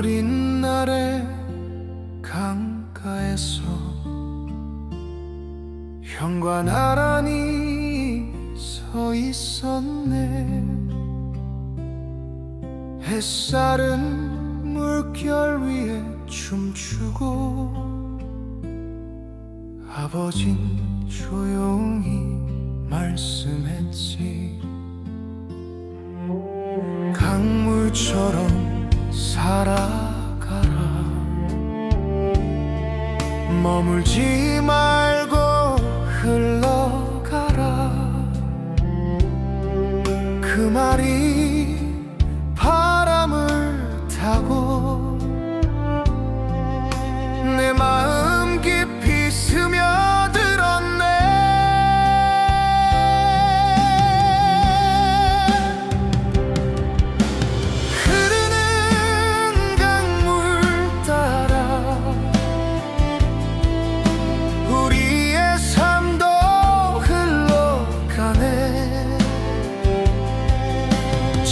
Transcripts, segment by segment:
어린 날의 강가에서 형과 나란히 서 있었네. 햇살은 물결 위에 춤추고 아버진 조용히 말씀했지. 강물처럼 살아가라. 머물지 말고 흘러가라. 그 말이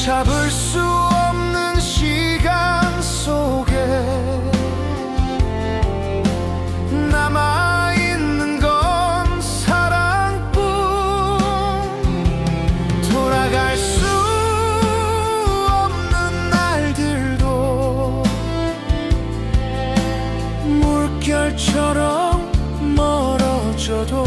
잡을 수 없는 시간 속에 남아 있는 건 사랑뿐. 돌아갈 수 없는 날들도 물결처럼 멀어져도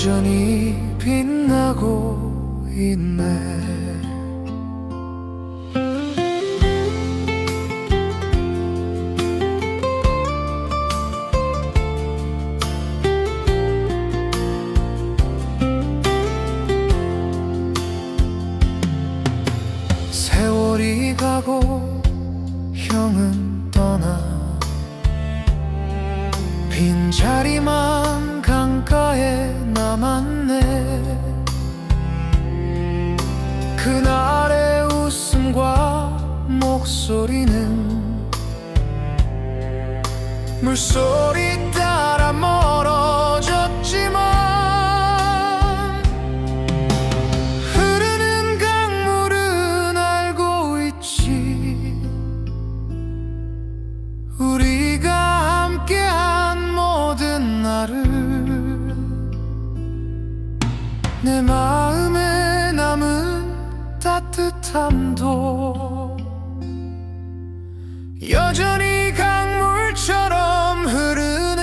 여전히 빛나고 있네. 세월이 가고 형은 떠나 빈자리만 소리는 물소리 따라 멀어졌지만 흐르는 강물은 알고 있지. 우리가 함께한 모든 날을 내 마음에 남은 따뜻함도 여전히 강물처럼 흐르네.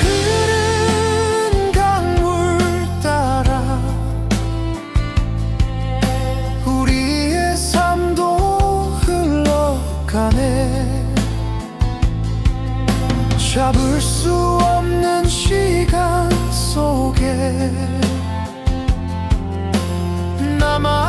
흐른 강물 따라 우리의 삶도 흘러가네. 잡을 수 없는 시간 속에 남아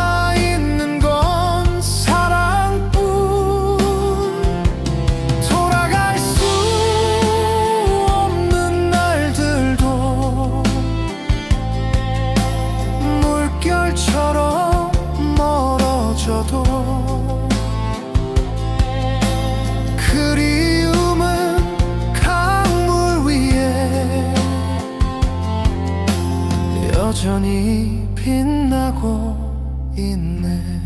여전히 빛나고 있네